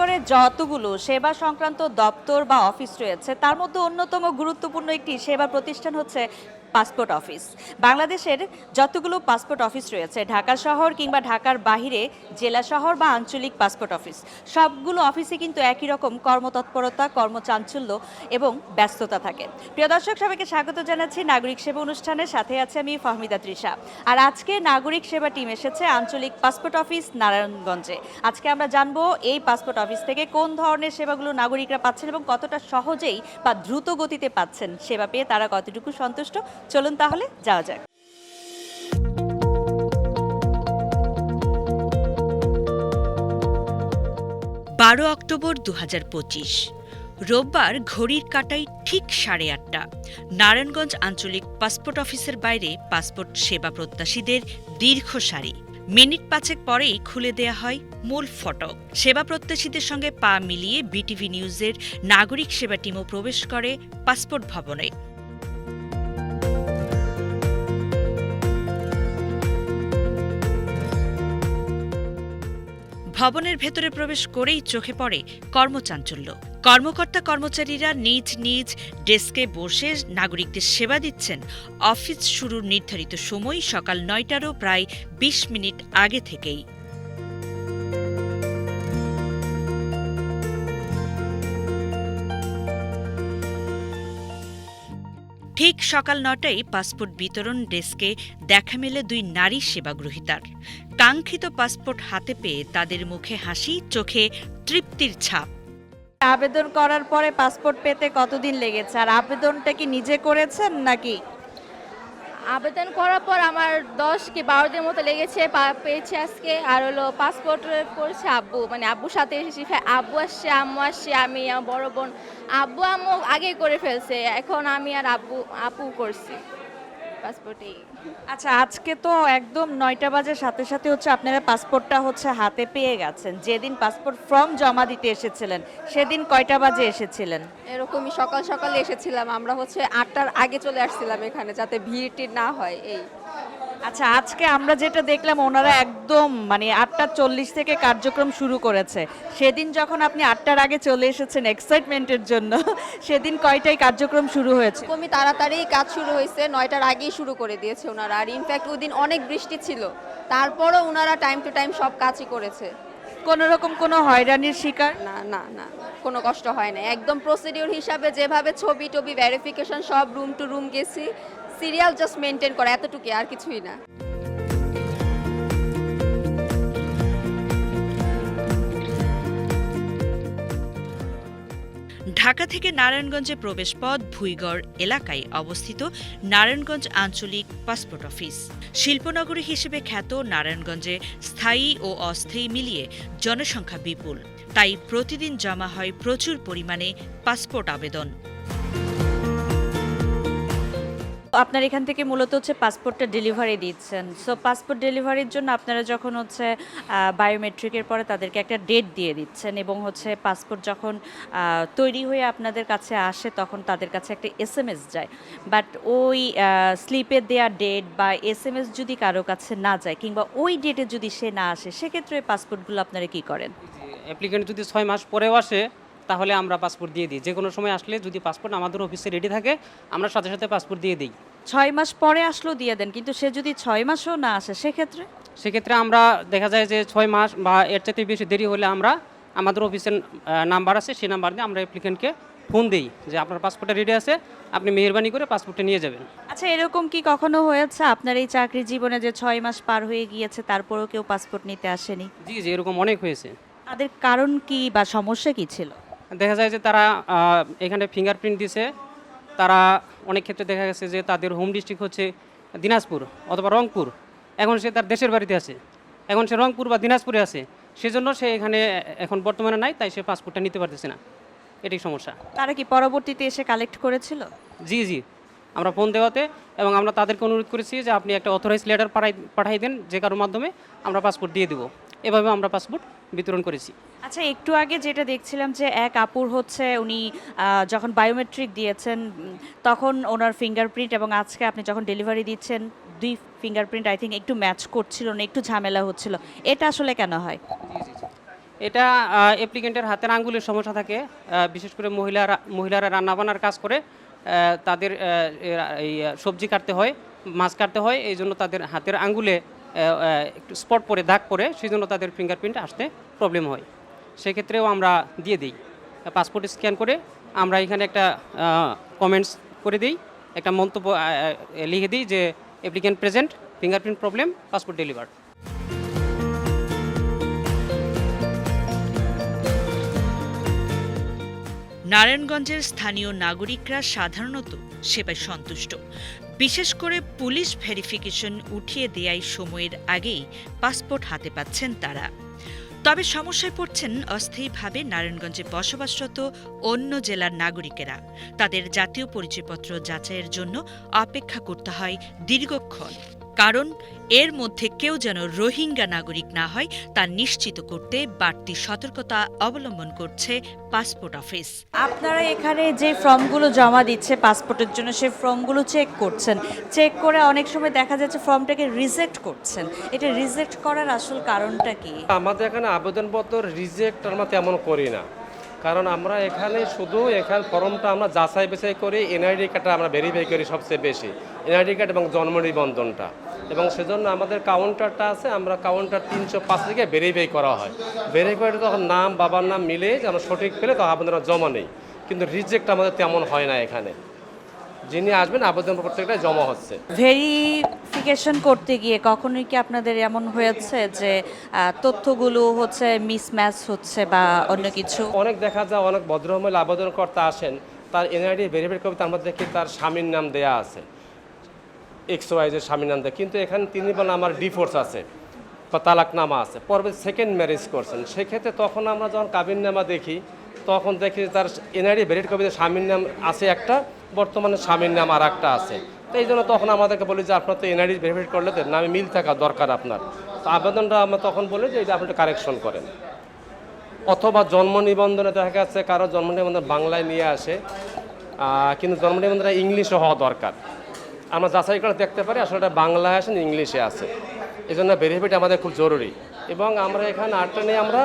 সরকারের যতগুলো সেবা সংক্রান্ত দপ্তর বা অফিস রয়েছে, তার মধ্যে অন্যতম গুরুত্বপূর্ণ একটি সেবা প্রতিষ্ঠান হচ্ছে পাসপোর্ট অফিস। বাংলাদেশের যতগুলো পাসপোর্ট অফিস রয়েছে, ঢাকা শহর কিংবা ঢাকার বাহিরে, জেলা শহর বা আঞ্চলিক পাসপোর্ট অফিস, সবগুলো অফিসে কিন্তু একই রকম কর্মতৎপরতা, কর্মচাঞ্চল্য এবং ব্যস্ততা থাকে। প্রিয় দর্শক, সবাইকে স্বাগত জানাচ্ছি নাগরিক সেবা অনুষ্ঠানের সাথে আছে আমি ফাহমিদা তৃষা। আর আজকে নাগরিক সেবা টিম এসেছে আঞ্চলিক পাসপোর্ট অফিস নারায়ণগঞ্জে। আজকে আমরা জানব এই পাসপোর্ট অফিস থেকে কোন ধরনের সেবাগুলো নাগরিকরা পাচ্ছেন এবং কতটা সহজেই বা দ্রুত গতিতে পাচ্ছেন সেবা পেয়ে, তারা কতটুকু সন্তুষ্ট চলুন তাহলে, যাওয়া যাক। বারো অক্টোবর দু হাজার পঁচিশ, রোববার ঘড়ির কাটায় ঠিক সাড়ে আটটা, নারায়ণগঞ্জ আঞ্চলিক পাসপোর্ট অফিসের বাইরে পাসপোর্ট সেবা প্রত্যাশীদের দীর্ঘ সারি। মিনিট পাঁচেক পরেই খুলে দেয়া হয় মূল ফটক সেবা প্রত্যাশীদের সঙ্গে পা মিলিয়ে বিটিভি নিউজের নাগরিক সেবা টিমও প্রবেশ করে পাসপোর্ট ভবনে। ভবনের ভেতরে প্রবেশ করেই চোখে পড়ে কর্মচাঞ্চল্য। কর্মকর্তা কর্মচারীরা নিজ নিজ ডেস্কে বসে নাগরিকদের সেবা দিচ্ছেন। অফিস শুরুর নির্ধারিত সময় সকাল নয়টারও প্রায় বিশ মিনিট আগে থেকেই। ঠিক সকাল নটায় পাসপোর্ট বিতরণ ডেস্কে দেখা মেলে দুই নারী সেবাগ্রহীতার। কাঙ্ক্ষিত পাসপোর্ট হাতে পেয়ে তাদের মুখে হাসি, চোখে তৃপ্তির ছাপ। আবেদন করার পরে পাসপোর্ট পেতে কতদিন লেগেছে? আর আবেদনটা কি নিজে করেছেন নাকি আবেদন করার পর আমার দশ কি বারো দিনের মতো লেগেছে পেয়েছি আজকে। আর হলো পাসপোর্ট করেছে আব্বু মানে আব্বুর সাথে এসেছি। আব্বু আসছে, আম্মু আসছে, আমি, আমার বড় বোন। আব্বু, আম্মু আগেই করে ফেলছে, এখন আমি আর আব্বু, আপু করছি। পাসপোর্টেই আচ্ছা আজকে তো একদম নয়টা বাজে, সাথে সাথে হচ্ছে আপনারা পাসপোর্টটা হচ্ছে হাতে পেয়ে গেছেন। যেদিন পাসপোর্ট ফর্ম জমা দিতে এসেছিলেন, সেদিন কয়টা বাজে এসেছিলেন? এরকমই সকাল সকাল এসেছিলাম। আমরা হচ্ছে আটটার আগে চলে আসছিলাম এখানে, যাতে ভিড় টিড় না হয়, এই। আচ্ছা আজকে আমরা যেটা দেখলাম ওনারা একদম মানে আটটা চল্লিশ থেকে কার্যক্রম শুরু করেছে। সেদিন যখন আপনি আটটার আগে চলে এসেছেন এক্সাইটমেন্টের জন্য সেদিন কয়টায় কার্যক্রম শুরু হয়েছে? এরকমই তাড়াতাড়ি কাজ শুরু হয়েছে নয়টার আগেই শুরু করে দিয়েছে ওনারা। আর ইনফ্যাক্ট ওই দিন অনেক বৃষ্টি ছিল। তারপরও ওনারা টাইম টু টাইম সব কাজই করেছে। কোনো রকম কোনো হয়রানির শিকার? না না না কোনো কষ্ট হয় না একদম প্রসিডিওর হিসাবে যেভাবে ছবি টবি ভেরিফিকেশন সব রুম টু রুম গেছি সিরিয়াল জাস্ট মেনটেন করা, এতটুকু আর কিছুই না। ঢাকা থেকে নারায়ণগঞ্জে প্রবেশপথ, ভুইগড় এলাকায় অবস্থিত নারায়ণগঞ্জ আঞ্চলিক পাসপোর্ট অফিস। শিল্পনগরী হিসেবে খ্যাত নারায়ণগঞ্জে স্থায়ী ও অস্থায়ী মিলিয়ে জনসংখ্যা বিপুল। তাই প্রতিদিন জমা হয় প্রচুর পরিমাণে পাসপোর্ট আবেদন। আপনার এখান থেকে মূলত হচ্ছে পাসপোর্টটা ডেলিভারি দিচ্ছেন। সো পাসপোর্ট ডেলিভারির জন্য আপনারা যখন হচ্ছে বায়োমেট্রিকের পরে তাদেরকে একটা ডেট দিয়ে দিচ্ছেন এবং হচ্ছে পাসপোর্ট যখন তৈরি হয়ে আপনাদের কাছে আসে তখন তাদের কাছে একটা এস এম এস যায়। বাট ওই স্লিপে দেওয়া ডেট বা এস এম এস যদি কারও কাছে না যায় কিংবা ওই ডেটে যদি সে না আসে, সেক্ষেত্রে পাসপোর্টগুলো আপনারা কি করেন? অ্যাপ্লিকেন্ট যদি ছয় মাস পরেও আসে তাহলে আমরা পাসপোর্ট দিয়ে দিই। যে কোনো সময় আসলে যদি পাসপোর্ট আমাদের অফিসে রেডি থাকে আমরা সাথে সাথে পাসপোর্ট দিয়ে দিই। ছয় মাস পরে আসলেও দিয়ে দেন কিন্তু সে যদি ছয় মাসও না আসে সেক্ষেত্রে? সেক্ষেত্রে আমরা দেখা যায় যে ছয় মাস বা এর চাইতে বেশি দেরি হলে আমরা আমাদের অফিসের নাম্বার আছে সেই নাম্বার দিয়ে আমরা অ্যাপ্লিকেন্টকে ফোন দিই যে আপনার পাসপোর্টটা রেডি আছে আপনি মেহরবানি করে পাসপোর্টটা নিয়ে যাবেন। আচ্ছা এরকম কি কখনো হয়েছে? আপনার এই চাকরি জীবনে যে ছয় মাস পার হয়ে গিয়েছে তারপরেও কেউ পাসপোর্ট নিতে আসেনি? জি জি এরকম অনেক হয়েছে। তাদের কারণ কি বা সমস্যা কি ছিল? দেখা যায় যে তারা এখানে ফিঙ্গারপ্রিন্ট দিছে। তারা অনেক ক্ষেত্রে দেখা গেছে যে তাদের হোম ডিস্ট্রিক্ট হচ্ছে দিনাজপুর অথবা রংপুর। এখন সে তার দেশের বাড়িতে আছে। এখন সে রংপুর বা দিনাজপুরে আছে। সেজন্য সে এখানে এখন বর্তমানে নাই তাই সে পাসপোর্টটা নিতে পারতেছে না। এটাই সমস্যা। তারা কি পরবর্তীতে এসে কালেক্ট করেছিল? জি জি। আমরা ফোন দেওয়াতে এবং আমরা তাদেরকে অনুরোধ করেছি যে আপনি একটা অথরাইজ লেটার পাঠাই পাঠাই দেন যে কারোর মাধ্যমে আমরা পাসপোর্ট দিয়ে দেবো। এভাবে আমরা পাসপোর্ট বিতরণ করেছি। আচ্ছা একটু আগে যেটা দেখছিলাম যে এক আপুর হচ্ছে উনি যখন বায়োমেট্রিক দিয়েছেন তখন ওনার ফিঙ্গারপ্রিন্ট এবং আজকে আপনি যখন ডেলিভারি দিচ্ছেন দুই ফিঙ্গারপ্রিন্ট আই থিঙ্ক একটু ম্যাচ করছিল না একটু ঝামেলা হচ্ছিল। এটা আসলে কেন হয়? এটা অ্যাপ্লিকেন্টের হাতের আঙ্গুলের সমস্যা থাকে বিশেষ করে মহিলারা মহিলারা রান্নাবান্নার কাজ করে তাদের এই সবজি কাটতে হয় মাছ কাটতে হয় এই জন্য তাদের হাতের আঙ্গুলে একটু স্পট পরে, দাগ পরে সেই জন্য তাদের ফিঙ্গারপ্রিন্ট আসতে প্রবলেম হয়। সেক্ষেত্রেও আমরা দিয়ে দিই। পাসপোর্ট স্ক্যান করে আমরা এখানে একটা কমেন্টস করে দিই, একটা মন্তব্য লিখে দিই যে applicant present fingerprint problem passport deliver নারায়ণগঞ্জের স্থানীয় নাগরিকরা সাধারণত সেবায় সন্তুষ্ট। বিশেষ করে পুলিশ ভেরিফিকেশন উঠিয়ে দেয়াই সময়ের আগেই পাসপোর্ট হাতে পাচ্ছেন তারা। তবে সমস্যায় পড়ছেন অস্থায়ীভাবে নারায়ণগঞ্জে বসবাসরত অন্য জেলার নাগরিকেরা। তাদের জাতীয় পরিচয়পত্র যাচাইয়ের জন্য অপেক্ষা করতে হয় দীর্ঘক্ষণ। কারণ এর মধ্যে কেউ যেন রোহিঙ্গা নাগরিক না হয় তা নিশ্চিত করতে বাড়তি সতর্কতা অবলম্বন করছে পাসপোর্ট অফিস। আপনারা এখানে যে ফর্মগুলো জমা দিচ্ছে পাসপোর্টের জন্য সেই ফর্মগুলো চেক করছেন। চেক করে অনেক সময় দেখা যাচ্ছে ফর্মটাকে রিজেক্ট করছেন। এটা রিজেক্ট করার আসল কারণটা কি? আমাদের এখানে আবেদনপত্র রিজেক্ট আমরা তেমন করি না। কারণ আমরা এখানে শুধু এখানে ফর্মটা আমরা যাচাই বেছাই করি, এনআইডি কার্ডটা আমরা ভেরিফাই করি সবচেয়ে বেশি। এনআইডি কার্ড এবং জন্ম নিবন্ধনটা। এবং সেজন্য আমাদের কাউন্টারটা আছে, আমরা কাউন্টার তিনশো পাঁচ থেকে ভেরিফাই করা হয়। ভেরিফাই তখন নাম, বাবার নাম মিলে যেন সঠিক পেলে তখন আপনারা জমা নেই। কিন্তু রিজেক্ট আমাদের তেমন হয় না এখানে। যিনি আসবেন আবেদন প্রত্যেকটা জমা হচ্ছে। ভেরিফিকেশন করতে গিয়ে কখনোই কি আপনাদের এমন হয়েছে যে তথ্যগুলো হচ্ছে মিসম্যাচ হচ্ছে বা অন্য কিছু? অনেক দেখা যায় অনেক ভদ্রমহিলা আবেদনকর্তা আসেন তার এনআইডি ভেরিফাই করতে আমরা দেখি তার স্বামীর নাম দেয়া আছে। এক্স ওয়াইজের স্বামীর নাম দেয়। কিন্তু এখানে তিনি বলেন আমার ডিফোর্স আছে বা তালাকনামা আছে। পরবর্তী সেকেন্ড ম্যারেজ করছেন। সেক্ষেত্রে তখন আমরা যখন কাবিননামা দেখি তখন দেখি তার এনআইডি ভেরিফাই করতে স্বামীর নাম আছে একটা, বর্তমানে স্বামীর নাম আর একটা আছে। তো এই জন্য তখন আমাদেরকে বলি যে আপনার তো এনআইডি ভেরিফাই করলে তো নামে মিল থাকা দরকার আপনার। তো আবেদনটা আমরা তখন বলি যে এটা আপনি কারেকশন করেন। অথবা জন্ম নিবন্ধনে দেখা যাচ্ছে কারও জন্ম নিবন্ধন বাংলায় নিয়ে আসে কিন্তু জন্ম নিবন্ধনটা ইংলিশে হওয়া দরকার। আমরা যাচাই করে দেখতে পারি, আসলে এটা বাংলায় আসেন ইংলিশে আছে। এই জন্য ভেরিফাইটা আমাদের খুব জরুরি। এবং আমরা এখানে আটটা নিয়ে আমরা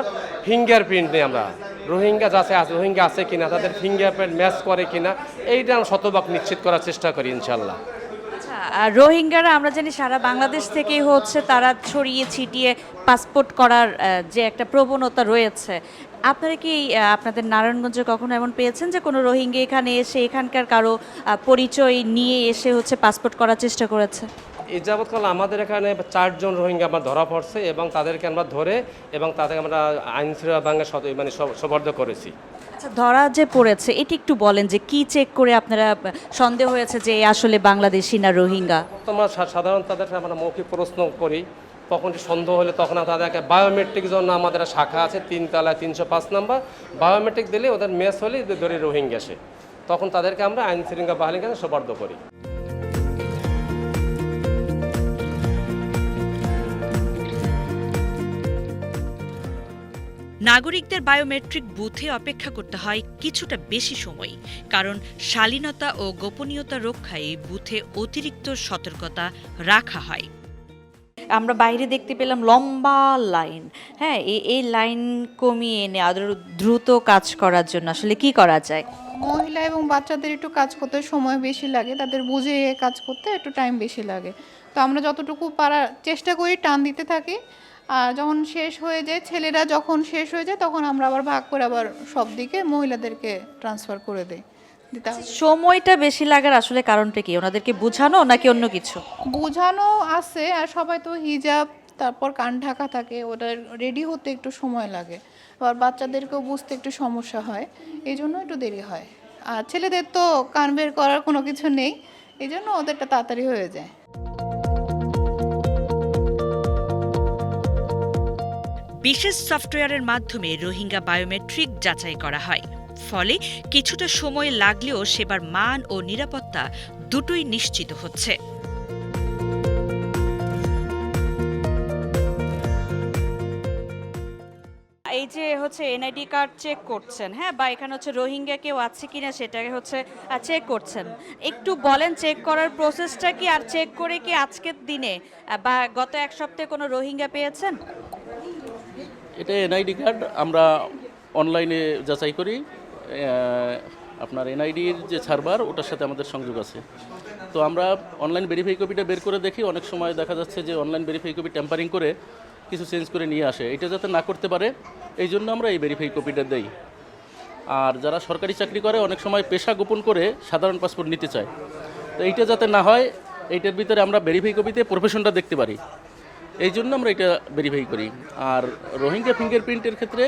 ফিঙ্গার প্রিন্ট নিই আমরা। রোহিঙ্গা যাচাই আছে রোহিঙ্গা আছে কিনা, তাদের ফিঙ্গারপ্রিন্ট ম্যাচ করে কিনা, এইটা আমরা শতভাগ নিশ্চিত করার চেষ্টা করি ইনশাল্লাহ আচ্ছা রোহিঙ্গারা আমরা জানি সারা বাংলাদেশ থেকেই হচ্ছে, তারা ছড়িয়ে ছিটিয়ে পাসপোর্ট করার যে একটা প্রবণতা রয়েছে। আপনারা কি আপনাদের নারায়ণগঞ্জে কখনো এমন পেয়েছেন যে কোনো রোহিঙ্গা এখানে এসে, এখানকার কারও পরিচয় নিয়ে এসে হচ্ছে পাসপোর্ট করার চেষ্টা করেছে? এই যাবৎকাল আমাদের এখানে চারজন রোহিঙ্গা আমরা ধরা পড়ছে এবং তাদেরকে আমরা ধরে এবং তাদেরকে আমরা আইন সেবা ব্যাংকে মানে সব- সোপর্দ করেছি। আচ্ছা ধরা যে পড়েছে এটি একটু বলেন যে কি চেক করে আপনারা সন্দেহ হয়েছে যে আসলে বাংলাদেশি না রোহিঙ্গা? তোমরা সাধারণ তাদেরকে আমরা মৌখিক প্রশ্ন করি তখন সন্দেহ হলে তখন তাদেরকে বায়োমেট্রিক জন্য আমাদের শাখা আছে তিন তিনতলায় তিনশো পাঁচ নাম্বার। বায়োমেট্রিক দিলে ওদের মেস হলেই ধরে রোহিঙ্গা সে তখন তাদেরকে আমরা আইন শৃঙ্খলা বাহিনীর কাছে সোপর্দ করি। নাগরিকদের বায়োমেট্রিক বুথে অপেক্ষা করতে হয় কিছুটা বেশি সময়। কারণ শালীনতা ও গোপনীয়তা রক্ষায় বুথে অতিরিক্ত সতর্কতা রাখা হয়। আমরা বাইরে দেখতে পেলাম লম্বা লাইন। হ্যাঁ এই এই লাইন কমিয়ে এনে আরও দ্রুত কাজ করার জন্য আসলে কি করা যায়? মহিলা এবং বাচ্চাদের একটু কাজ করতে সময় বেশি লাগে তাদের বুঝে কাজ করতে একটু টাইম বেশি লাগে। তো আমরা যতটুকু পারার চেষ্টা করি টান দিতে থাকি যখন শেষ হয়ে যায় ছেলেরা যখন শেষ হয়ে যায় তখন আমরা আবার ভাগ করে আবার সব দিকে মহিলাদেরকে ট্রান্সফার করে দিই। দিতে সময়টা বেশি লাগার আসলে কারণটা কি? ওনাদেরকে বোঝানো নাকি অন্য কিছু? বোঝানো আছে আর সবাই তো হিজাব তারপর কান ঢাকা থাকে ওটা রেডি হতে একটু সময় লাগে। আবার বাচ্চাদেরকেও বুঝতে একটু সমস্যা হয় এই জন্য একটু দেরি হয়। আর ছেলেদের তো কান বের করার কোনো কিছু নেই এই জন্য ওদেরটা তাড়াতাড়ি হয়ে যায়। বিশেষ সফটওয়্যারের মাধ্যমে রোহিঙ্গা বায়োমেট্রিক যাচাই করা হয়। ফলে কিছুটা সময় লাগলেও সেবার মান ও নিরাপত্তা দুটোই নিশ্চিত হচ্ছে। এই যে হচ্ছে এনআইডি কার্ড চেক করছেন হ্যাঁ? বা এখানে হচ্ছে রোহিঙ্গা কেউ আছে কিনা সেটাকে হচ্ছে চেক করছেন। একটু বলেন, চেক করার প্রসেসটা কি? আর চেক করে কি আজকের দিনে বা গত এক সপ্তাহে কোনো রোহিঙ্গা পেয়েছেন? এটা এনআইডি কার্ড, আমরা অনলাইনে যাচাই করি। আপনার এনআইডির যে সার্ভার, ওটার সাথে আমাদের সংযোগ আছে। তো আমরা অনলাইন ভেরিফাই কপিটা বের করে দেখি। অনেক সময় দেখা যাচ্ছে যে অনলাইন ভেরিফাই কপি টেম্পারিং করে কিছু চেঞ্জ করে নিয়ে আসে। এটা যাতে না করতে পারে, এই জন্য আমরা এই ভেরিফাই কপিটা দেই। আর যারা সরকারি চাকরি করে, অনেক সময় পেশা গোপন করে সাধারণ পাসপোর্ট নিতে চায়। তো এইটা যাতে না হয়, এইটার ভিতরে আমরা ভেরিফাই কপিতে প্রফেশনটা দেখতে পারি। এই জন্য আমরা এটা ভেরিফাই করি। আর রোহিঙ্গা ফিঙ্গারপ্রিন্টের ক্ষেত্রে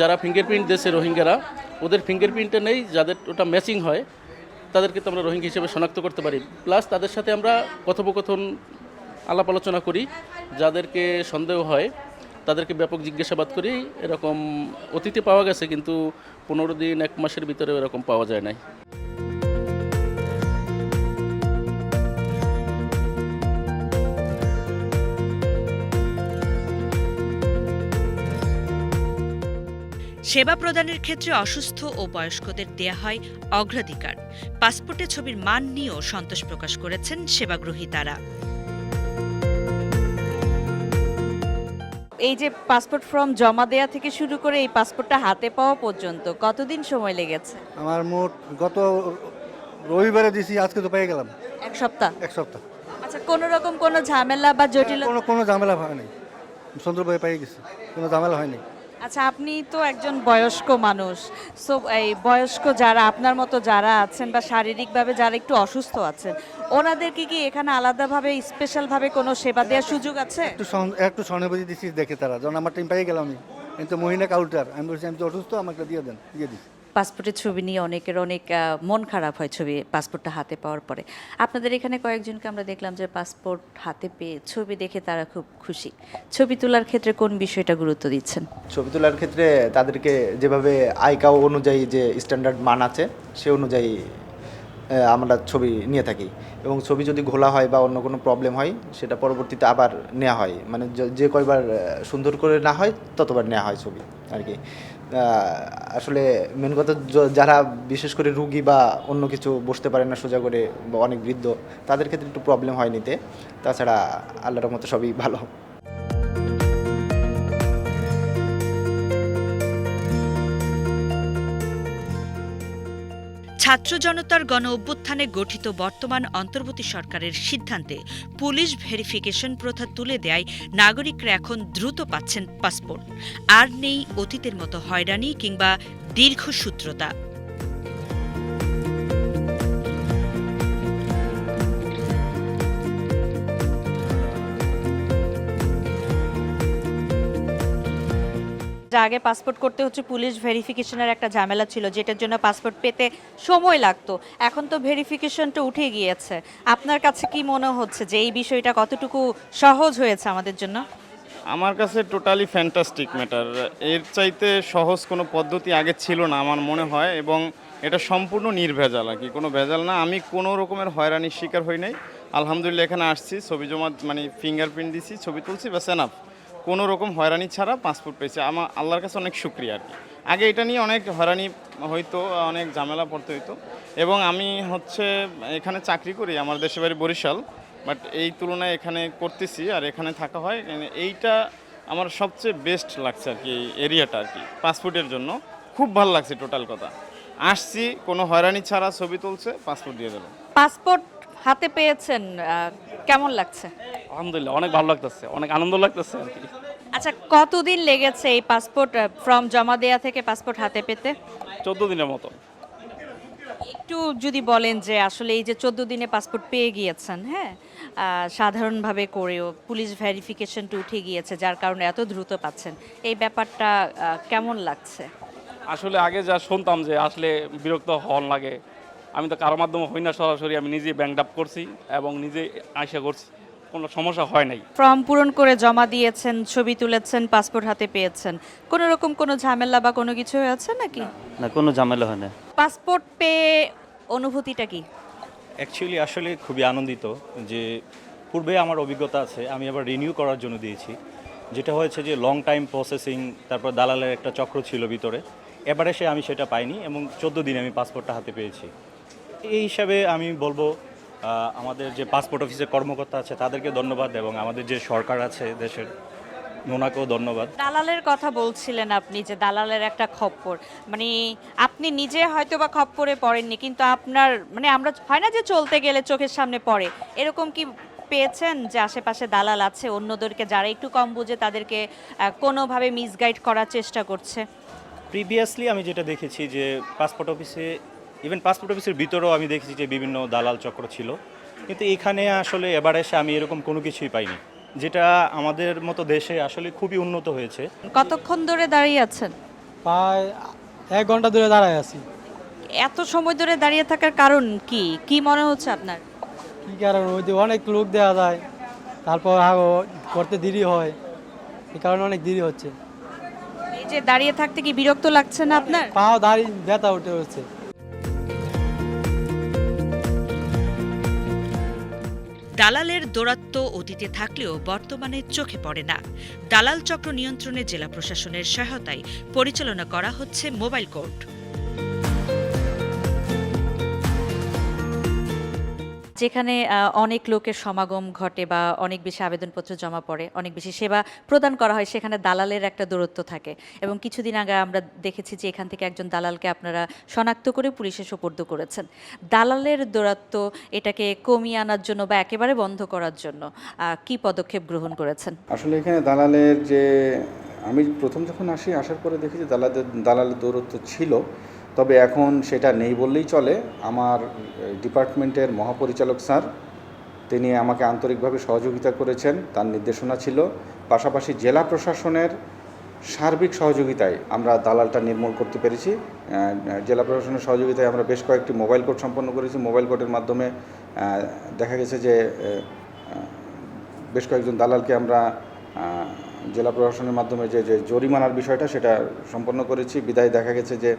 যারা ফিঙ্গারপ্রিন্ট দেশে রোহিঙ্গারা, ওদের ফিঙ্গারপ্রিন্টটা নেই, যাদের ওটা ম্যাচিং হয়, তাদেরকে তো আমরা রোহিঙ্গা হিসেবে শনাক্ত করতে পারি। প্লাস তাদের সাথে আমরা কথোপকথন, আলাপ আলোচনা করি। যাদেরকে সন্দেহ হয়, তাদেরকে ব্যাপক জিজ্ঞাসাবাদ করি। এরকম অতীতে পাওয়া গেছে, কিন্তু পনেরো দিন, এক মাসের ভিতরে এরকম পাওয়া যায় নাই। সেবা প্রদানের ক্ষেত্রে অসুস্থ ও বয়স্কদের দেয়া হয় অগ্রাধিকার। পাসপোর্টে ছবির মান নিয়েও সন্তোষ প্রকাশ করেছেন সেবাগ্রহীতারা এই যে পাসপোর্ট ফর্ম জমা দেয়া থেকে শুরু করে এই পাসপোর্টটা হাতে পাওয়া পর্যন্ত কতদিন সময় লেগেছে? আমার মোট গত রবিবারে দিছি আজকে তো পেয়ে গেলাম। এক সপ্তাহ? এক সপ্তাহ। আচ্ছা কোনো রকম কোনো ঝামেলা বা জটিল কোনো কোনো ঝামেলা হয়নি সুন্দরভাবে পেয়ে গেছি কোনো ঝামেলা হয়নি আচ্ছা আপনি তো একজন বয়স্ক মানুষ। সো এই বয়স্ক যারা, আপনার মতো যারা আছেন বা শারীরিকভাবে যারা একটু অসুস্থ আছেন ওনাদেরকে কি এখানে আলাদাভাবে স্পেশালভাবে কোনো সেবা দেওয়ার সুযোগ আছে? একটু একটু সহানুভূতি দিচ্ছি দেখে তারা। যখন আমার টাইম পাই গেলাম আমি কিন্তু মহিলা কাউন্টার আমি বলছি, আমি অসুস্থ, আমাকে দিয়ে দেন, দিয়ে দিচ্ছি পাসপোর্টের ছবি নিয়ে অনেকের অনেক মন খারাপ হয় ছবি, পাসপোর্টটা হাতে পাওয়ার পরে। আপনাদের এখানে কয়েকজনকে আমরা দেখলাম যে পাসপোর্ট হাতে পেয়ে ছবি দেখে তারা খুব খুশি। ছবি তোলার ক্ষেত্রে কোন বিষয়টা গুরুত্ব দিচ্ছেন? ছবি তোলার ক্ষেত্রে তাদেরকে যেভাবে আইকাও অনুযায়ী যে স্ট্যান্ডার্ড মান আছে, সে অনুযায়ী আমরা ছবি নিয়ে থাকি। এবং ছবি যদি ঘোলা হয় বা অন্য কোনো প্রবলেম হয়, সেটা পরবর্তীতে আবার নেওয়া হয়। মানে যে কয়বার সুন্দর করে না হয়, ততবার নেওয়া হয় ছবি, আর কি। আসলে মেন কথা যারা বিশেষ করে রুগী বা অন্য কিছু বসতে পারে না সোজা করে বা অনেক বৃদ্ধ, তাদের ক্ষেত্রে একটু প্রবলেম হয় নিতে। তাছাড়া আল্লাহর মতো সবই ভালো। ছাত্র জনতার গণ অভ্যুত্থানে গঠিত বর্তমান অন্তর্বর্তী সরকারের সিদ্ধান্তে পুলিশ ভেরিফিকেশন প্রথা তুলে দেয় নাগরিকরা এখন দ্রুত পাচ্ছেন পাসপোর্ট। আর নেই অতীতের মতো হয়রানি কিংবা দীর্ঘসূত্রতা। আগে পাসপোর্ট করতে হচ্ছে পুলিশ ভেরিফিকেশনের একটা ঝামেলা ছিল, যেটার জন্য পাসপোর্ট পেতে সময় লাগতো। এখন তো ভেরিফিকেশনটা উঠে গিয়েছে। আপনার কাছে কি মনে হচ্ছে যে এই বিষয়টা কতটুকু সহজ হয়েছে আমাদের জন্য? আমার কাছে টোটালি ফ্যান্টাস্টিক ম্যাটার। এর চাইতে সহজ কোনো পদ্ধতি আগে ছিল না আমার মনে হয়, এবং এটা সম্পূর্ণ নির্ভেজাল আর কি। কোনো ভেজাল না। আমি কোনো রকমের হয়রানির শিকার হই নাই। আলহামদুলিল্লাহ এখানে আসছি, ছবি জমা মানে ফিঙ্গারপ্রিন্ট দিছি, ছবি তুলছি বা সেনাফ কোনো রকম হয়রানি ছাড়া পাসপোর্ট পেয়েছে। আমার আল্লাহর কাছে অনেক শুক্রিয়া আর কি। আগে এটা নিয়ে অনেক হয়রানি হইতো, অনেক ঝামেলা পড়তে হইতো। এবং আমি হচ্ছে এখানে চাকরি করি, আমার দেশের বাড়ি বরিশাল বাট এই তুলনায় এখানে করতেছি আর এখানে থাকা হয়। এইটা আমার সবচেয়ে বেস্ট লাগছে আর কি, এই এরিয়াটা আর কি, পাসপোর্টের জন্য। খুব ভালো লাগছে টোটাল কথা। আসছি, কোনো হয়রানি ছাড়া ছবি তুলছে, পাসপোর্ট দিয়ে দিল। পাসপোর্ট হাতে পেয়েছেন কেমন লাগছে? আলহামদুলিল্লাহ অনেক ভালো লাগতেছে অনেক আনন্দ লাগতেছে আর কি। আচ্ছা কতদিন লেগেছে এই পাসপোর্ট ফর্ম জমা দেয়া থেকে পাসপোর্ট হাতে পেতে? চোদ্দ দিনের মতো। একটু যদি বলেন যে আসলে এই যে চোদ্দ দিনে পাসপোর্ট পেয়ে গিয়েছেন হ্যাঁ সাধারণভাবে করেও পুলিশ ভেরিফিকেশনটা উঠে গিয়েছে যার কারণে এত দ্রুত পাচ্ছেন এই ব্যাপারটা কেমন লাগছে? আসলে আগে যা শুনতাম যে আসলে বিরক্ত হন লাগে আমি তো কারও মাধ্যমে হই না সরাসরি আমি নিজে ব্যাংক আপ করছি এবং নিজে আশা করছি। কোনো সমস্যা হয় নাই। ফর্ম পূরণ করে জমা দিয়েছেন ছবি তুলেছেন পাসপোর্ট হাতে পেয়েছেন। কোনো রকম কোনো ঝামেলা বা কোনো কিছু হয়েছে নাকি? না কোনো ঝামেলা হয় না পাসপোর্ট পেয়ে অনুভূতিটা কি? অ্যাকচুয়ালি আসলে খুবই আনন্দিত যে পূর্বে আমার অভিজ্ঞতা আছে আমি আবার রিনিউ করার জন্য দিয়েছি। যেটা হয়েছে যে লং টাইম প্রসেসিং তারপর দালালের একটা চক্র ছিল ভিতরে। এবারে সে আমি সেটা পাইনি এবং চোদ্দ দিনে আমি পাসপোর্টটা হাতে পেয়েছি। এই হিসাবে আমি বলব আমাদের যে পাসপোর্ট অফিসের কর্মকর্তা আছে তাদেরকে ধন্যবাদ এবং আমাদের যে সরকার আছে দেশের ওনাকেও ধন্যবাদ। দালালের কথা বলছিলেন আপনি যে দালালের একটা খপ্পর। মানে আপনি নিজে হয়তো বা খপ্পরে পড়েননি কিন্তু আপনার মানে আমরা হয় না যে চলতে গেলে চোখের সামনে পড়ে। এরকম কি পেয়েছেন যে আশেপাশে দালাল আছে অন্যদেরকে যারা একটু কম বুঝে তাদেরকে কোনোভাবে মিসগাইড করার চেষ্টা করছে? প্রিভিয়াসলি আমি যেটা দেখেছি যে পাসপোর্ট অফিসে ইভেন পাসপোর্ট অফিসের ভিতরেও আমি দেখেছি যে বিভিন্ন দালাল চক্র ছিল। কিন্তু এখানে আসলে এবার এসে আমি এরকম কোনো কিছুই পাইনি। যেটা আমাদের মতো দেশে আসলে খুবই উন্নত হয়েছে। কতক্ষণ ধরে দাঁড়িয়ে আছেন? প্রায় এক ঘণ্টা ধরে দাঁড়ায় আছি। এত সময় ধরে দাঁড়িয়ে থাকার কারণ কি? কি মনে হচ্ছে আপনার? কী কারণ? ওই যে অনেক লোক দেওয়া যায় তারপর আগো করতে দেরি হয়। এই কারণে অনেক দেরি হচ্ছে। এই যে দাঁড়িয়ে থাকতে কি বিরক্ত লাগছে না আপনার? পাও দাঁড়িয়ে ব্যথা উঠে হচ্ছে দালালের দৌরাত্ম অতীতে থাকলেও বর্তমানে চোখে পড়ে না। দালাল চক্র নিয়ন্ত্রণে জেলা প্রশাসনের সহায়তায় পরিচালনা করা হচ্ছে মোবাইল কোর্ট। যেখানে অনেক লোকের সমাগম ঘটে বা অনেক বেশি আবেদনপত্র জমা পড়ে, অনেক বেশি সেবা প্রদান করা হয়, সেখানে দালালের একটা দূরত্ব থাকে। এবং কিছুদিন আগে আমরা দেখেছি যে এখান থেকে একজন দালালকে আপনারা শনাক্ত করে পুলিশে সোপর্দ করেছেন। দালালের দূরত্ব এটাকে কমিয়ে আনার জন্য বা একেবারে বন্ধ করার জন্য কি পদক্ষেপ গ্রহণ করেছেন? আসলে এখানে দালালের যে, আমি প্রথম যখন আসি, আসার পরে দেখি যে দালালের দালালের দৌরত্ব ছিল। তবে এখন সেটা নেই বললেই চলে। আমার ডিপার্টমেন্টের মহাপরিচালক স্যার, তিনি আমাকে আন্তরিকভাবে সহযোগিতা করেছেন, তার নির্দেশনা ছিল। পাশাপাশি জেলা প্রশাসনের সার্বিক সহযোগিতায় আমরা দালালটা নির্মূল করতে পেরেছি। জেলা প্রশাসনের সহযোগিতায় আমরা বেশ কয়েকটি মোবাইল কোর্ট সম্পন্ন করেছি। মোবাইল কোর্টের মাধ্যমে দেখা গেছে যে বেশ কয়েকজন দালালকে আমরা জেলা প্রশাসনের মাধ্যমে যে যে জরিমানার বিষয়টা সেটা সম্পন্ন করেছি। বিদায় দেখা গেছে যে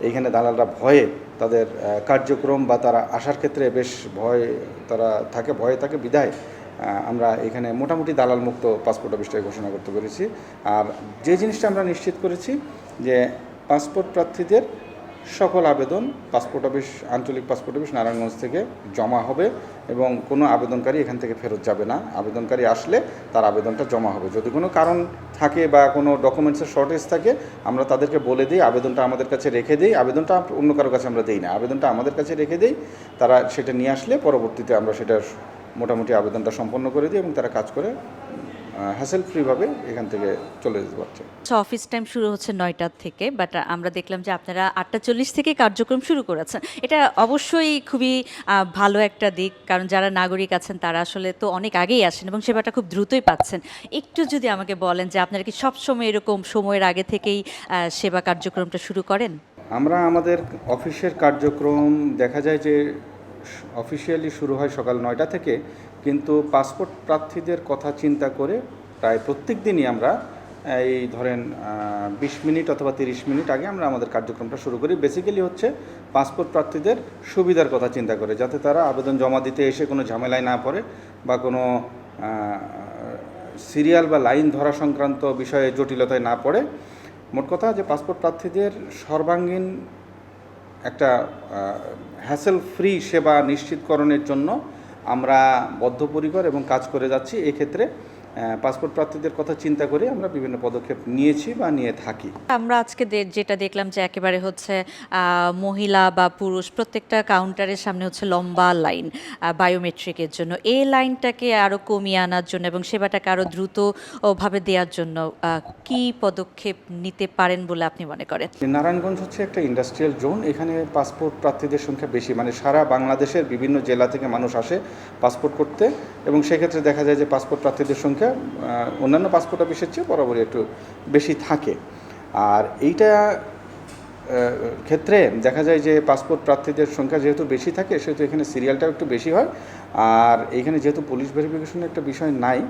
এইখানে দালালরা ভয়ে তাদের কার্যক্রম বা তারা আসার ক্ষেত্রে বেশ ভয়, তারা থাকে, ভয়ে থাকে, বিদায় আমরা এখানে মোটামুটি দালাল মুক্ত পাসপোর্ট অফিসটাকে ঘোষণা করতে পেরেছি। আর যে জিনিসটা আমরা নিশ্চিত করেছি যে পাসপোর্ট প্রার্থীদের সকল আবেদন পাসপোর্ট অফিস, আঞ্চলিক পাসপোর্ট অফিস নারায়ণগঞ্জ থেকে জমা হবে এবং কোনো আবেদনকারী এখান থেকে ফেরত যাবে না। আবেদনকারী আসলে তার আবেদনটা জমা হবে। যদি কোনো কারণ থাকে বা কোনো ডকুমেন্টসের শর্টেজ থাকে, আমরা তাদেরকে বলে দিই, আবেদনটা আমাদের কাছে রেখে দিই। আবেদনটা অন্য কারও কাছে আমরা দিই না। আবেদনটা আমাদের কাছে রেখে দিই, তারা সেটা নিয়ে আসলে পরবর্তীতে আমরা সেটা মোটামুটি আবেদনটা সম্পন্ন করে দিই এবং তারা কাজ করে হ্যাসেল ফ্রিভাবে এখান থেকে চলে যেতে পারছে। আচ্ছা অফিস টাইম শুরু হচ্ছে নয়টার থেকে বাট আমরা দেখলাম যে আপনারা আটটা চল্লিশ থেকে কার্যক্রম শুরু করেছেন। এটা অবশ্যই খুবই ভালো একটা দিক কারণ যারা নাগরিক আছেন তারা আসলে তো অনেক আগেই আসেন এবং সেবাটা খুব দ্রুতই পাচ্ছেন। একটু যদি আমাকে বলেন যে আপনারা কি সবসময় এরকম সময়ের আগে থেকেই সেবা কার্যক্রমটা শুরু করেন? আমরা আমাদের অফিসের কার্যক্রম দেখা যায় যে অফিসিয়ালি শুরু হয় সকাল নয়টা থেকে কিন্তু পাসপোর্ট প্রার্থীদের কথা চিন্তা করে প্রায় প্রত্যেক দিনই আমরা, এই ধরেন বিশ মিনিট অথবা তিরিশ মিনিট আগে আমরা আমাদের কার্যক্রমটা শুরু করি। বেসিক্যালি হচ্ছে পাসপোর্ট প্রার্থীদের সুবিধার কথা চিন্তা করে, যাতে তারা আবেদন জমা দিতে এসে কোনো ঝামেলায় না পড়ে বা কোনো সিরিয়াল বা লাইন ধরা সংক্রান্ত বিষয়ে জটিলতায় না পড়ে। মোট কথা যে পাসপোর্ট প্রার্থীদের সর্বাঙ্গীন একটা হ্যাসেল ফ্রি সেবা নিশ্চিতকরণের জন্য আমরা বদ্ধপরিকর এবং কাজ করে যাচ্ছি এক্ষেত্রে পাসপোর্ট প্রার্থীদের কথা চিন্তা করে আমরা বিভিন্ন পদক্ষেপ নিয়েছি বা নিয়ে থাকি। আমরা আজকে যেটা দেখলাম যে একেবারে হচ্ছে মহিলা বা পুরুষ প্রত্যেকটা কাউন্টারের সামনে হচ্ছে লম্বা লাইন বায়োমেট্রিকের জন্য। এই লাইনটাকে আরও কমিয়ে আনার জন্য এবং সেবাটাকে আরও দ্রুতভাবে দেওয়ার জন্য কি পদক্ষেপ নিতে পারেন বলে আপনি মনে করেন? নারায়ণগঞ্জ হচ্ছে একটা ইন্ডাস্ট্রিয়াল জোন এখানে পাসপোর্ট প্রার্থীদের সংখ্যা বেশি। মানে সারা বাংলাদেশের বিভিন্ন জেলা থেকে মানুষ আসে পাসপোর্ট করতে এবং সেক্ষেত্রে দেখা যায় যে পাসপোর্ট প্রার্থীদের সংখ্যা আহ, অন্যান্য পাসপোর্ট অফিসের চেয়ে বরাবরই একটু বেশি থাকে। আর এইটা ক্ষেত্রে দেখা যায় যে পাসপোর্ট প্রার্থীদের সংখ্যা যেহেতু বেশি থাকে সেহেতু এখানে সিরিয়ালটাও একটু বেশি হয়। আর এইখানে যেহেতু পুলিশ ভেরিফিকেশনের একটা বিষয় নাই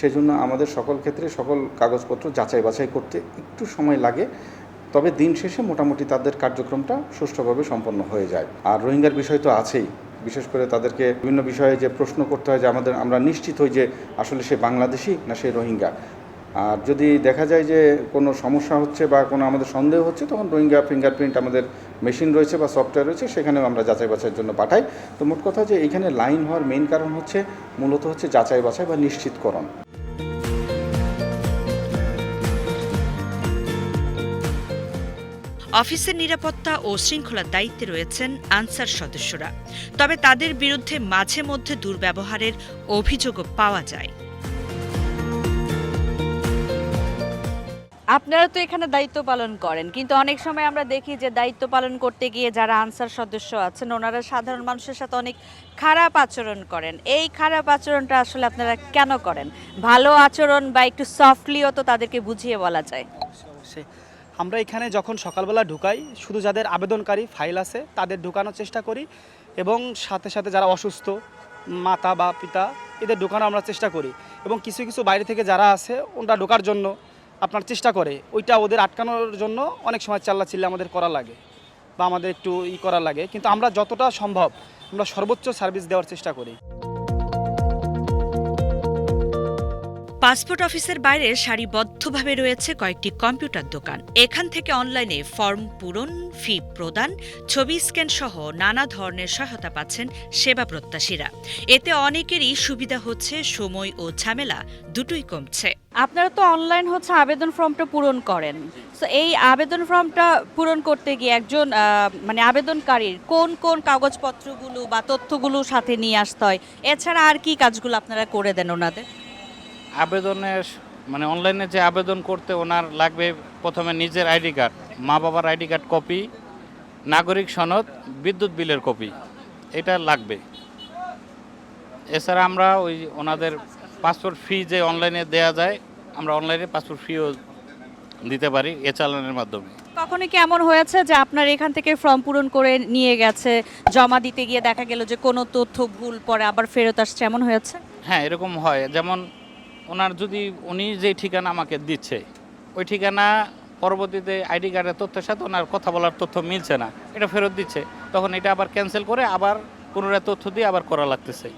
সেজন্য আমাদের সকল ক্ষেত্রে সকল কাগজপত্র যাচাই বাছাই করতে একটু সময় লাগে। তবে দিন শেষে মোটামুটি তাদের কার্যক্রমটা সুষ্ঠুভাবে সম্পন্ন হয়ে যায়। আর রোহিঙ্গার বিষয় তো আছেই। বিশেষ করে তাদেরকে বিভিন্ন বিষয়ে যে প্রশ্ন করতে হয় যে আমাদের, আমরা নিশ্চিত হই যে আসলে সে বাংলাদেশি না সে রোহিঙ্গা। আর যদি দেখা যায় যে কোনো সমস্যা হচ্ছে বা কোনো আমাদের সন্দেহ হচ্ছে, তখন রোহিঙ্গা ফিঙ্গারপ্রিন্ট আমাদের মেশিন রয়েছে বা সফটওয়্যার রয়েছে, সেখানেও আমরা যাচাই বাছাইয়ের জন্য পাঠাই। তো মোট কথা যে এখানে লাইন হওয়ার মেইন কারণ হচ্ছে, মূলত হচ্ছে যাচাই বাছাই বা নিশ্চিতকরণ। অফিসের নিরাপত্তা ও শৃঙ্খলার দায়িত্বে রয়েছেন আনসার সদস্যরা। তবে তাদের বিরুদ্ধে মাঝে মধ্যে দুর্ব্যবহারের অভিযোগও পাওয়া যায়। আপনারা তো এখানে দায়িত্ব পালন করেন কিন্তু অনেক সময় আমরা দেখি যে দায়িত্ব পালন করতে গিয়ে যারা আনসার সদস্য আছেন ওনারা সাধারণ মানুষের সাথে অনেক খারাপ আচরণ করেন। এই খারাপ আচরণটা আসলে আপনারা কেন করেন? ভালো আচরণ বা একটু সফটলিও তো তাদেরকে বুঝিয়ে বলা যায়। অবশ্যই। আমরা এখানে যখন সকালবেলা ঢুকাই, শুধু যাদের আবেদনকারী ফাইল আছে, তাদের ঢুকানোর চেষ্টা করি এবং সাথে সাথে যারা অসুস্থ, মাতা বা পিতা, এদের ঢুকানো আমরা চেষ্টা করি এবং কিছু কিছু বাইরে থেকে যারা আছে ওটা ঢোকার জন্য আপনার চেষ্টা করে। ওইটা ওদের আটকানোর জন্য অনেক সময় চাল্লা চিল্লা আমাদের করা লাগে বা আমাদের একটু ই করা লাগে। কিন্তু আমরা যতটা সম্ভব আমরা সর্বোচ্চ সার্ভিস দেওয়ার চেষ্টা করি। পাসপোর্ট অফিসের বাইরে সারিবদ্ধভাবে রয়েছে কয়েকটি কম্পিউটার দোকান। এখান থেকে অনলাইনে ফর্ম পূরণ, ফি প্রদান, ছবি স্ক্যান সহ নানা ধরনের সহায়তা পাচ্ছেন সেবা প্রত্যাশীরা। এতে অনেকেরই সুবিধা হচ্ছে, সময় ও ঝামেলা দুটোই কমছে। আপনারা তো অনলাইন হচ্ছে আবেদন ফর্মটা পূরণ করেন। তো এই আবেদন ফর্মটা পূরণ করতে গিয়ে একজন মানে আবেদনকারীর কোন কোন কাগজপত্রগুলো বা তথ্যগুলো সাথে নিয়ে আসতে হয়, এছাড়া আর কি কাজগুলো আপনারা করে দেন ওনাদের? আবেদনের মানে অনলাইনে যে আবেদন করতে ওনার লাগবে প্রথমে নিজের আইডি কার্ড মা বাবার আইডি কার্ড কপি নাগরিক সনদ বিদ্যুৎ বিলের কপি এটা লাগবে। এছাড়া আমরা ওই ওনাদের পাসপোর্ট ফি যে অনলাইনে দেয়া যায় আমরা অনলাইনে পাসপোর্ট ফিও দিতে পারি এ চালানের মাধ্যমে। কখনো কি এমন হয়েছে যে আপনার এখান থেকে ফর্ম পূরণ করে নিয়ে গেছে জমা দিতে গিয়ে দেখা গেল যে কোনো তথ্য ভুল পরে আবার ফেরত আসছে এমন হয়েছে? হ্যাঁ এরকম হয়। যেমন ওনার যদি উনি যে ঠিকানা আমাকে দিচ্ছে, ওই ঠিকানা পরবর্তীতে আইডি কার্ডের তথ্যের সাথে ওনার কথা বলার তথ্য মিলছে না, এটা ফেরত দিচ্ছে, তখন এটা আবার ক্যান্সেল করে আবার পুনরায় তথ্য দিয়ে আবার করা লাগতেছে।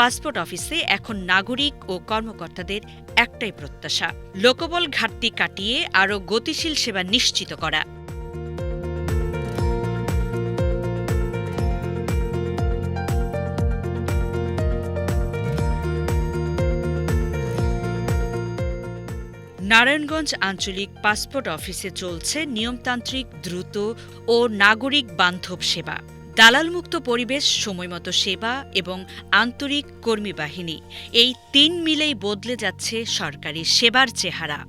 পাসপোর্ট অফিসে এখন নাগরিক ও কর্মকর্তাদের একটাই প্রত্যাশা, লোকবল ঘাটতি কাটিয়ে আরও গতিশীল সেবা নিশ্চিত করা। নারায়ণগঞ্জ আঞ্চলিক পাসপোর্ট অফিসে চলছে নিয়মতান্ত্রিক, দ্রুত ও নাগরিক বান্ধব সেবা। দালালমুক্ত পরিবেশ, সময়মতো সেবা এবং আন্তরিক কর্মী বাহিনী। এই তিন মিলেই বদলে যাচ্ছে সরকারি সেবার চেহারা।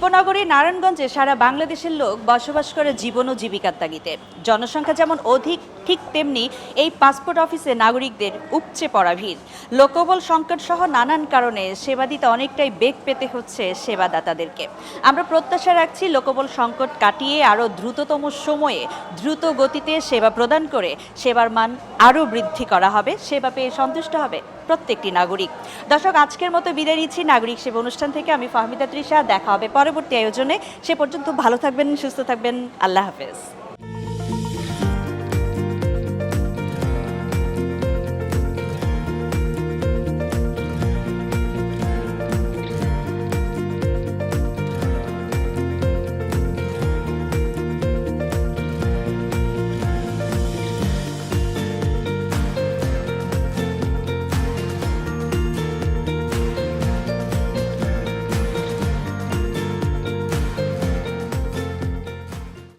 শিল্পনগরী নারায়ণগঞ্জে সারা বাংলাদেশের লোক বসবাস করে জীবন ও জীবিকার তাগিতে জনসংখ্যা যেমন অধিক, ঠিক তেমনি এই পাসপোর্ট অফিসে নাগরিকদের উপচে পড়া ভিড়। লোকবল সংকট সহ নানান কারণে সেবা দিতে অনেকটাই বেগ পেতে হচ্ছে সেবাদাতাদেরকে। আমরা প্রত্যাশা রাখছি লোকবল সংকট কাটিয়ে আরও দ্রুততম সময়ে দ্রুত গতিতে সেবা প্রদান করে সেবার মান আরও বৃদ্ধি করা হবে। সেবা পেয়ে সন্তুষ্ট হবে। প্রত্যেকটি নাগরিক। দর্শক, আজকের মতো বিদায় নিচ্ছি। নাগরিক সেবা অনুষ্ঠান থেকে আমি ফাহমিদা তৃষা। দেখা হবে পরবর্তী আয়োজনে। সে পর্যন্ত ভালো থাকবেন, সুস্থ থাকবেন। আল্লাহ হাফেজ।